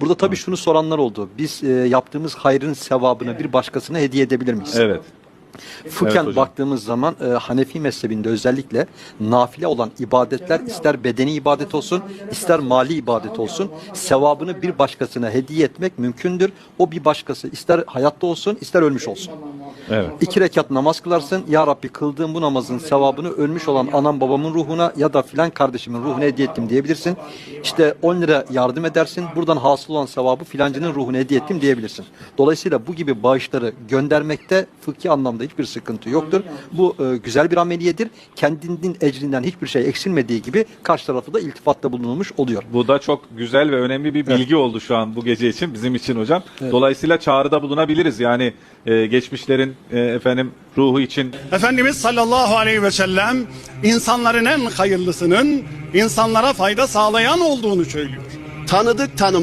Burada tabii şunu soranlar oldu. Biz e, yaptığımız hayrın sevabını bir başkasına hediye edebilir miyiz? Evet. Fıkhen hocam. baktığımız zaman e, Hanefi mezhebinde özellikle nafile olan ibadetler ister bedeni ibadet olsun ister mali ibadet olsun sevabını bir başkasına hediye etmek mümkündür. O bir başkası ister hayatta olsun ister ölmüş olsun. Evet. İki rekat namaz kılarsın. Ya Rabbi kıldığım bu namazın sevabını ölmüş olan anam babamın ruhuna ya da filan kardeşimin ruhuna hediye ettim diyebilirsin. İşte 10 lira yardım edersin. Buradan hasıl olan sevabı filancının ruhuna hediye ettim diyebilirsin. Dolayısıyla bu gibi bağışları göndermekte fıkhi anlamda hiçbir sıkıntı yoktur. Bu e, güzel bir ameliyedir. Kendinin ecrinden hiçbir şey eksilmediği gibi karşı tarafı da iltifatta bulunulmuş oluyor. Bu da çok güzel ve önemli bir bilgi oldu şu an bu gece için bizim için hocam. Dolayısıyla çağrıda bulunabiliriz. Yani e, geçmişlerin e, efendim ruhu için Efendimiz sallallahu aleyhi ve sellem insanların en hayırlısının insanlara fayda sağlayan olduğunu söylüyor. Tanıdık tanımadık.